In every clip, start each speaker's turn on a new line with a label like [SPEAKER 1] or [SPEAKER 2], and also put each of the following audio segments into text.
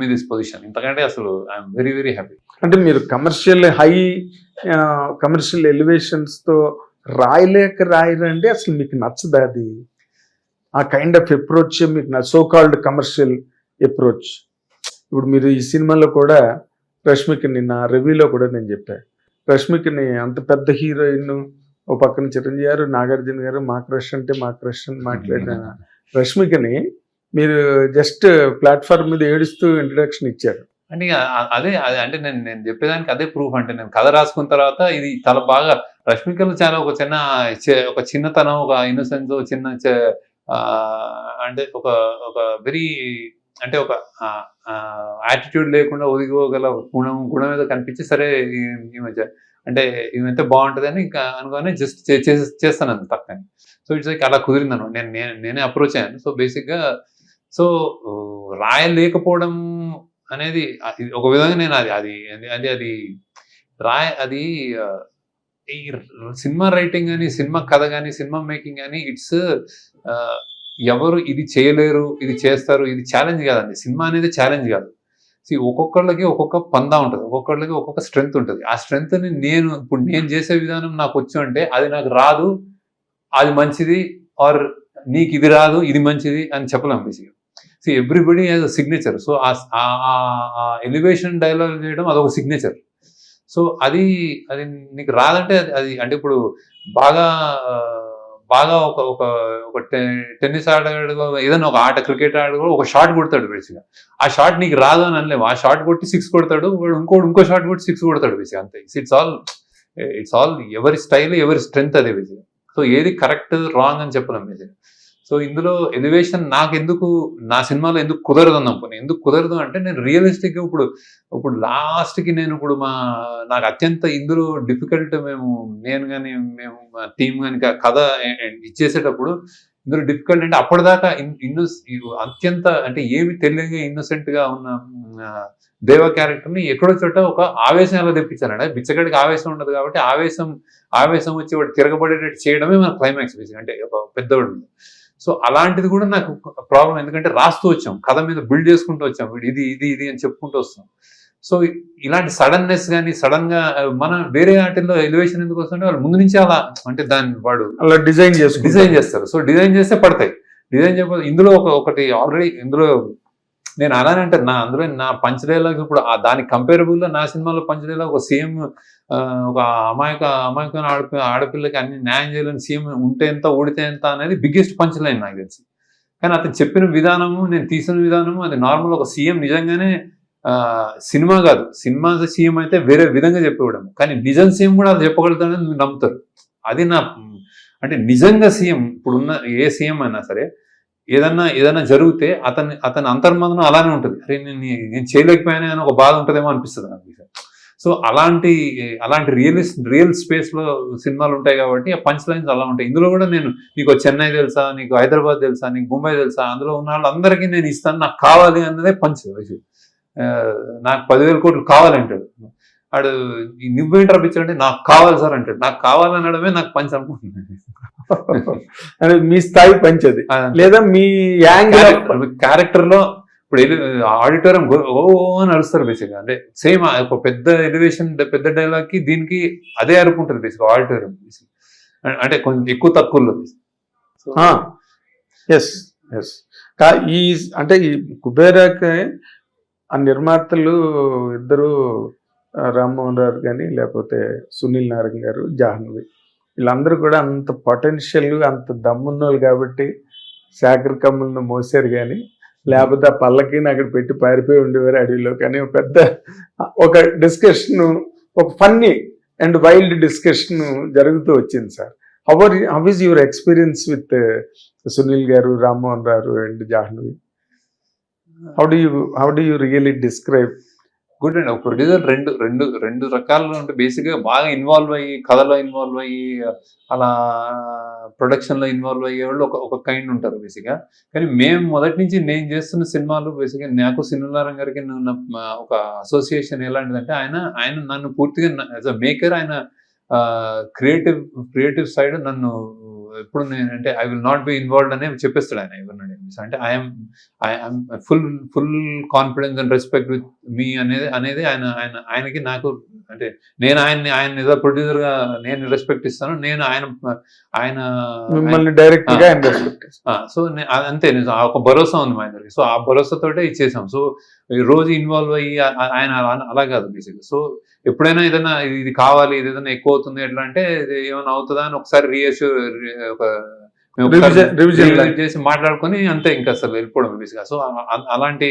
[SPEAKER 1] Me this position ఇంతకంటే అసలు I'm very very happy
[SPEAKER 2] అంటే మీరు కమర్షియల్ హై కమర్షియల్ ఎలివేషన్స్తో రాయలేక రాయరండి అసలు మీకు నచ్చదా అది? ఆ కైండ్ ఆఫ్ అప్రోచ్ మీకు సో కాల్డ్ కమర్షియల్ అప్రోచ్ ఇప్పుడు మీరు ఈ సినిమాలో కూడా రష్మికని నా రివ్యూలో కూడా నేను చెప్పాను రష్మికని అంత పెద్ద హీరోయిన్ ఓ పక్కన చిరంజీవి గారు నాగార్జున గారు మా క్రష్ అంటే మా క్రష్ అని మాట్లాడిన రష్మికని మీరు జస్ట్ ప్లాట్ఫామ్ మీద ఏడుస్తూ ఇంట్రడక్షన్ ఇచ్చారు.
[SPEAKER 1] అంటే అదే అదే అంటే నేను నేను చెప్పేదానికి అదే ప్రూఫ్ అంటే నేను కథ రాసుకున్న తర్వాత ఇది చాలా బాగా రష్మికలు చాలా ఒక చిన్న ఒక చిన్నతనం ఒక ఇన్నోసెన్స్ చిన్న అంటే ఒక ఒక వెరీ అంటే ఒక యాటిట్యూడ్ లేకుండా ఒదిగిపోగల గుణం గుణం ఏదో కనిపించి సరే ఈ- ఈమె అంటే ఈమెంతే బాగుంటుంది అని ఇంకా అనుకోని జస్ట్ చేస్తాను అంత తప్పని సో ఇట్స్ లైక్ అలా కుదిరింది నేను నేను- నేనే అప్రోచ్ అయ్యాను. సో బేసిక్గా సో రాయలేకపోవడం అనేది అది ఒక విధంగా నేను అది అది అది- అది రాయ అది ఈ సినిమా రైటింగ్ కానీ సినిమా కథ కానీ సినిమా మేకింగ్ కానీ ఇట్స్ ఎవరు ఇది చేయలేరు ఇది చేస్తారు ఇది ఛాలెంజ్ కాదండి. సినిమా అనేది ఛాలెంజ్ కాదు. ఒక్కొక్కళ్ళకి ఒక్కొక్క పందా ఉంటుంది. ఒక్కొక్కళ్ళకి ఒక్కొక్క స్ట్రెంగ్త్ ఉంటుంది. ఆ స్ట్రెంగ్త్ని నేను ఇప్పుడు నేను చేసే విధానం నాకు వచ్చు అంటే అది నాకు రాదు అది మంచిది ఆర్ నీకు ఇది రాదు ఇది మంచిది అని చెప్పలేం బేసిక్గా. See everybody as a signature so ఆ ఎలివేషన్ డైలాగ్ చేయడం అదొక సిగ్నేచర్ సో అది అది నీకు రాదంటే అది- అది అంటే ఇప్పుడు బాగా బాగా ఒక ఒక ఒక టెన్నిస్ ఆడగాడు ఏదైనా ఒక ఆట క్రికెట్ ఆడగాడు ఒక షాట్ కొడతాడు బేసిగా ఆ షాట్ నీకు రాదు అని అనలేము. ఆ షాట్ కొట్టి సిక్స్ కొడతాడు వాడు ఇంకోటి ఇంకో షాట్ కొట్టి సిక్స్ కొడతాడు బేసిగా అంతే. ఇట్స్ ఆల్ ఇట్స్ ఆల్ ఎవరి స్టైల్ ఎవరి స్ట్రెంగ్త్ అదే బేసిగా సో ఏది కరెక్ట్ రాంగ్ అని చెప్పలేం బేసిగా సో ఇందులో ఎలివేషన్ నాకు ఎందుకు నా సినిమాలో ఎందుకు కుదరదు అన్నప్పుడు ఎందుకు కుదరదు అంటే నేను రియలిస్టిక్గా ఇప్పుడు ఇప్పుడు లాస్ట్కి నేను ఇప్పుడు మా నాకు అత్యంత ఇందులో డిఫికల్ట్ మేము నేను కానీ మేము మా టీం కానీ కథ ఇచ్చేసేటప్పుడు ఇందులో డిఫికల్ట్ అంటే అప్పటిదాకా ఇన్నో అత్యంత అంటే ఏమి తెలియగా ఇన్నోసెంట్గా ఉన్న దేవ క్యారెక్టర్ని ఎక్కడో చోట ఒక ఆవేశం ఎలా తెప్పించాలంటే బిచ్చగడికి ఆవేశం ఉండదు కాబట్టి ఆవేశం ఆవేశం వచ్చి వాడు తిరగబడేటట్టు చేయడమే మన క్లైమాక్స్ బేసిక్ అంటే ఒక పెద్దవాడు సో అలాంటిది కూడా నాకు ప్రాబ్లం ఎందుకంటే రాస్తూ వచ్చాం. కథ మీద బిల్డ్ చేసుకుంటూ వచ్చాం. ఇది ఇది ఇది అని చెప్పుకుంటూ వస్తాం సో ఇలాంటి సడన్నెస్ కానీ సడన్గా మన వేరే వాటిల్లో ఎలివేషన్ ఎందుకు వస్తుంటే వాళ్ళు ముందు నుంచి అలా అంటే దాన్ని వాడు
[SPEAKER 2] అలా డిజైన్ చేసుకుంటారు.
[SPEAKER 1] డిజైన్ చేస్తారు. సో డిజైన్ చేస్తే పడతాయి. డిజైన్ చేయకపోతే ఇందులో ఒక ఒకటి ఆల్రెడీ ఇందులో నేను అలానే అంటే నా అందులో నా పంచ్ డైలాగ్స్ ఇప్పుడు ఆ దానికి కంపేరబుల్ నా సినిమాలో పంచ్ డైలాగ్ ఒక సీఎం ఒక అమాయక అమాయక ఆడపి ఆడపిల్లకి అన్ని న్యాయం చేయలేని సీఎం ఉంటే ఎంత ఓడితే ఎంత అనేది బిగ్గెస్ట్ పంచ్ లైన్ నాకు తెలిసి. కానీ అతను చెప్పిన విధానము నేను తీసిన విధానము అది నార్మల్ ఒక సీఎం నిజంగానే ఆ, సినిమా కాదు. సినిమా సీఎం అయితే వేరే విధంగా చెప్పేవాడు కానీ నిజం సీఎం కూడా అది చెప్పగలుగుతాడని నమ్ముతారు. అది నా అంటే నిజంగా సీఎం ఇప్పుడున్న ఏ సీఎం అయినా సరే ఏదన్నా ఏదైనా జరిగితే అతని అతని అంతర్మదనం అలానే ఉంటుంది. అరే నేను నేను చేయలేకపోయానే అని ఒక బాధ ఉంటుందేమో అనిపిస్తుంది నాకు సో అలాంటి అలాంటి రియలిస్ట్ రియల్ స్పేస్లో సినిమాలు ఉంటాయి కాబట్టి ఆ పంచ్ లైన్స్ అలా ఉంటాయి. ఇందులో కూడా నేను నీకు చెన్నై తెలుసా నీకు హైదరాబాద్ తెలుసా నీకు ముంబై తెలుసా అందులో ఉన్న వాళ్ళందరికీ నేను ఇస్తాను నాకు కావాలి అన్నదే పంచ్ నాకు పదివేల కోట్లు కావాలంటాడు వాడు నువ్వేంటి రప్పించాడంటే నాకు కావాలి సార్ అంటాడు. నాకు కావాలనడమే నాకు పంచ్ అనుకుంటున్నాను
[SPEAKER 2] అంటే మీ స్థాయి పంచది లేదా మీ యాంగిల్
[SPEAKER 1] క్యారెక్టర్లో ఇప్పుడు ఆడిటోరియం ఓ అని అరుస్తారు బేసిక్ అంటే సేమ్ ఒక పెద్ద ఎలివేషన్ పెద్ద డైలాగ్కి దీనికి అదే అరుపు ఉంటుంది బేసిక్ ఆడిటోరియం అంటే కొంచెం ఎక్కువ తక్కువలో
[SPEAKER 2] ఎస్ ఎస్ ఈ అంటే ఈ కుబేరాకి ఆ నిర్మాతలు ఇద్దరు రామ్మోహన్ రావు కానీ లేకపోతే సునీల్ నారాయణ గారు జాహ్నవి. వీళ్ళందరూ కూడా అంత పొటెన్షియల్ అంత దమ్మున్నోళ్ళు కాబట్టి శాఖర్ కమ్ములను మోసారు కానీ లేకపోతే ఆ పల్లకిని అక్కడ పెట్టి పారిపోయి ఉండేవారు అడవిలో కానీ ఒక పెద్ద ఒక డిస్కషన్ ఒక ఫన్నీ అండ్ వైల్డ్ డిస్కషన్ జరుగుతూ వచ్చింది sir. How how is your experience with Sunil garu Rammohan Rao and Jahnavi? How do you how do you really describe
[SPEAKER 1] good అండి. ఒక ప్రొడ్యూసర్ రెండు రెండు రెండు రకాలు ఉంటే బేసిక్గా బాగా ఇన్వాల్వ్ అయ్యి కథలో ఇన్వాల్వ్ అయ్యి అలా ప్రొడక్షన్లో ఇన్వాల్వ్ అయ్యే వాళ్ళు ఒక ఒక కైండ్ ఉంటారు బేసిక్గా కానీ మేము మొదటి నుంచి నేను చేస్తున్న సినిమాలు బేసిక్గా నాకు సినిమారం గారికి ఉన్న ఒక అసోసియేషన్ ఎలాంటిదంటే ఆయన ఆయన నన్ను పూర్తిగా యాజ్ అ మేకర్ ఆయన క్రియేటివ్ క్రియేటివ్ సైడ్ నన్ను ఎప్పుడు నేను అంటే I will not be involved అనే చెప్పేస్తాడు ఆయన ఎవరినండి అంటే I'm I'm full full confidence and respect with me అనేది అనేది ఆయన ఆయన ఆయనకి నాకు అంటే నేను ఆయన్ని ఆయన ఏదో ప్రొడ్యూసర్గా నేను రెస్పెక్ట్ ఇస్తాను నేను ఆయన ఆయన
[SPEAKER 2] మిమ్మల్ని డైరెక్ట్గా ఆయన రెస్పెక్ట్
[SPEAKER 1] సో అంతే ఒక భరోసా ఉంది మా ఇద్దరికి సో ఆ భరోసాతోటే ఇచ్చేసాం. సో ఈ రోజు ఇన్వాల్వ్ అయ్యి ఆయన అలా కాదు బేసిక్ సో ఎప్పుడైనా ఏదైనా ఇది కావాలి ఇది ఏదైనా ఎక్కువ అవుతుంది ఎట్లా అంటే ఇది ఏమైనా అవుతుందా అని ఒకసారి రీఅష్యూర్ ఒక. చేసి మాట్లాడుకొని అంతే ఇంకా అసలు వెళ్ళిపోవడం బేసిక్గా సో అలాంటి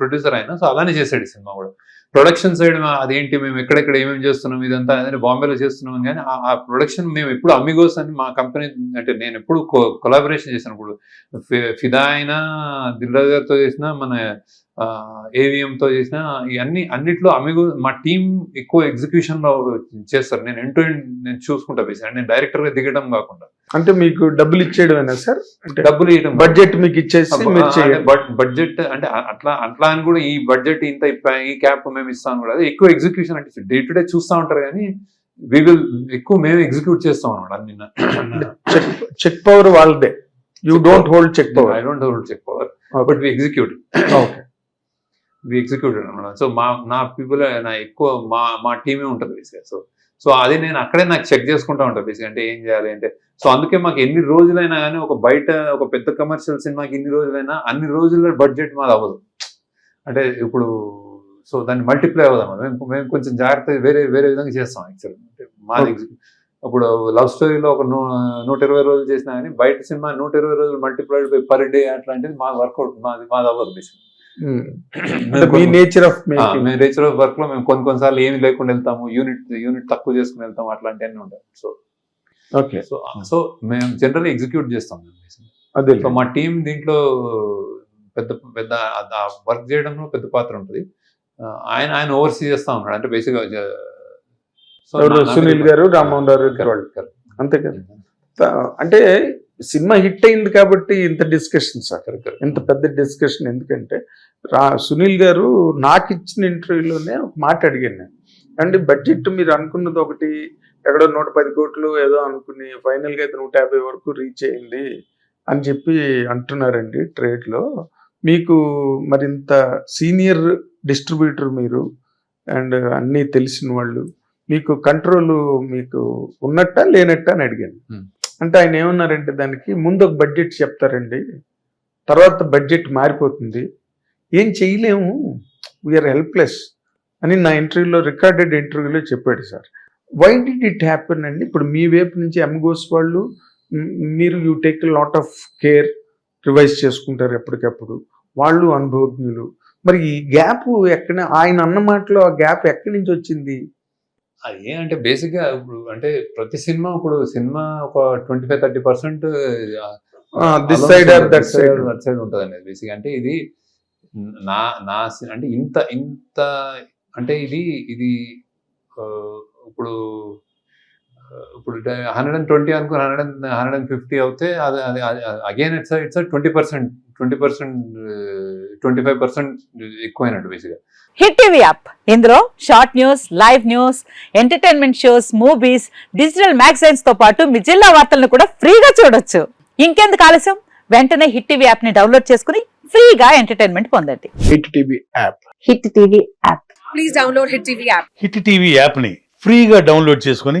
[SPEAKER 1] ప్రొడ్యూసర్ అయినా సో అలానే చేశాడు ఈ సినిమా కూడా. ప్రొడక్షన్ సైడ్ అదేంటి మేము ఎక్కడెక్కడ ఏమేమి చేస్తున్నాం ఇదంతా అదే బాంబేలో చేస్తున్నాం కానీ ఆ- ప్రొడక్షన్ మేము ఎప్పుడు అమిగోస్ అని మా కంపెనీ అంటే నేను ఎప్పుడు కొలాబరేషన్ ఫి- ఫిదా అయినా దిల్రాజ్ గారితో చేసిన మన ఏవిఎం తో చేసిన ఇవన్నీ అన్నిట్లో అమిగో మా టీం ఎక్కువ ఎగ్జిక్యూషన్లో చేస్తారు. నేను ఎంటూ నేను చూసుకుంటా బేసి నేను డైరెక్టర్గా దిగడం కాకుండా.
[SPEAKER 2] అంటే మీకు డబ్బులు ఇచ్చేయడమేనా సార్? అంటే
[SPEAKER 1] డబ్బులు ఇవ్వడం
[SPEAKER 2] బడ్జెట్ మీకు ఇచ్చేసి
[SPEAKER 1] బడ్జెట్ అంటే అట్లా అట్లా అని కూడా ఈ బడ్జెట్ ఇంత ఈ క్యాప్ మేము ఇస్తాం కూడా. అదే ఎక్కువ ఎగ్జిక్యూషన్ అంటే డే టు డే చూస్తూ ఉంటారు కానీ వి విల్ ఎక్కువ మేము ఎగ్జిక్యూట్ చేస్తాం అనమాట అన్ని
[SPEAKER 2] చెక్ చెక్ పవర్ వాళ్ళదే. You don't hold check power
[SPEAKER 1] I don't hold check power but we execute
[SPEAKER 2] okay
[SPEAKER 1] we executed అనమాట సో మా నా పీపుల్ నా ఎక్కువ మా మా టీమే ఉంటుంది బేసిక్గా సో సో అది నేను అక్కడే నాకు చెక్ చేసుకుంటా ఉంటాను బేసిక్ అంటే ఏం చేయాలి అంటే సో అందుకే మాకు ఎన్ని రోజులైనా కానీ ఒక బయట ఒక పెద్ద కమర్షియల్ సినిమాకి ఎన్ని రోజులైనా అన్ని రోజుల బడ్జెట్ మాది అవ్వదు. అంటే ఇప్పుడు సో దాన్ని మల్టిప్లై అవ్వదు అన్నమాట. మేము మేము కొంచెం జాగ్రత్త వేరే వేరే విధంగా చేస్తాం యాక్చువల్ అంటే మాది. ఇప్పుడు లవ్ స్టోరీలో ఒక నూ నూట ఇరవై రోజులు చేసినా కానీ బయట సినిమా నూట ఇరవై రోజులు మల్టిప్లైడ్ బై పర్ డే అట్లాంటిది మా వర్కౌట్ మాది మాది అవ్వదు బేసిక్
[SPEAKER 2] నేచర్ ఆఫ్
[SPEAKER 1] రేచర్ ఆఫ్ వర్క్లో మేము కొన్ని కొన్నిసార్లు ఏమి లేకుండా వెళ్తాము యూనిట్ యూనిట్ తక్కువ చేసుకుని వెళ్తాం అట్లాంటివన్నీ ఉంటాయి. సో
[SPEAKER 2] ఓకే
[SPEAKER 1] సో సో మేము జనరల్ ఎగ్జిక్యూట్ చేస్తాం
[SPEAKER 2] అదే
[SPEAKER 1] సో మా టీం దీంట్లో పెద్ద పెద్ద వర్క్ చేయడంలో పెద్ద పాత్ర ఉంటుంది. ఆయన ఆయన ఓవర్సీ చేస్తా ఉన్నాడు. అంటే బేసిక్?
[SPEAKER 2] సునీల్ గారు, రామ్మోహన్ గారు. అంతే కదా? త- అంటే సినిమా హిట్ అయింది కాబట్టి ఇంత డిస్కషన్స్ అక్కడికి ఇంత పెద్ద డిస్కషన్ ఎందుకంటే రా సునీల్ గారు నాకు ఇచ్చిన ఇంటర్వ్యూలోనే ఒక మాట అడిగాను నేను. అండి బడ్జెట్ మీరు అనుకున్నది ఒకటి ఎక్కడో నూట పది కోట్లు ఏదో అనుకుని ఫైనల్గా అయితే నూట యాభై వరకు రీచ్ అయింది అని చెప్పి అంటున్నారండి ట్రేడ్లో మీకు మరింత సీనియర్ డిస్ట్రిబ్యూటర్ మీరు అండ్ అన్నీ తెలిసిన వాళ్ళు మీకు కంట్రోల్ మీకు ఉన్నట్ట లేనట్ట అని అడిగాను.
[SPEAKER 1] Hmm.
[SPEAKER 2] అంటే ఆయన ఏమన్నారంటే దానికి ముందు ఒక బడ్జెట్ చెప్తారండి. తర్వాత బడ్జెట్ మారిపోతుంది. ఏం చేయలేము. వీఆర్ హెల్ప్లెస్ అని నా ఇంటర్వ్యూలో రికార్డెడ్ ఇంటర్వ్యూలో చెప్పాడు sir. Why did it happen అండి? ఇప్పుడు మీ వైపు నుంచి ఎంగోస్ వాళ్ళు మీరు you take lot of care revise చేసుకుంటారు ఎప్పటికప్పుడు. వాళ్ళు అనుభవజ్ఞులు. మరి ఈ గ్యాప్ ఎక్కడ ఆయన అన్న మాటలో ఆ గ్యాప్ ఎక్కడి నుంచి వచ్చింది?
[SPEAKER 1] అది అంటే బేసిక్గా ఇప్పుడు అంటే ప్రతి సినిమా ఇప్పుడు సినిమా ఒక twenty five thirty percent
[SPEAKER 2] this side that side
[SPEAKER 1] that side ఉంటుంది అనేది బేసిక్ అంటే ఇది నా నా అంటే ఇంత ఇంత అంటే ఇది ఇది ఇప్పుడు ఇప్పుడు హండ్రెడ్ అండ్ ట్వంటీ అనుకుని hundred and hundred and fifty అవుతే అది అది again it's it's twenty percent twenty percent twenty five percent ఎక్కువైనట్టు బేసిక్గా
[SPEAKER 3] హిట్ టీవీ యాప్. ఇందులో short news live news entertainment shows movies digital మ్యాగజైన్స్తో పాటు మీ జిల్లా వార్తలను కూడా ఫ్రీగా చూడొచ్చు. ఇంకెందుకు ఆలస్యం? వెంటనే హిట్ టీవీ యాప్ని డౌన్లోడ్ చేసుకుని ఫ్రీగా ఎంటర్టైన్మెంట్ పొందండి.
[SPEAKER 2] Hit TV app.
[SPEAKER 3] Hit TV app.
[SPEAKER 4] Please download Hit TV app.
[SPEAKER 5] Hit TV యాప్ని ఫ్రీగా డౌన్లోడ్ చేసుకొని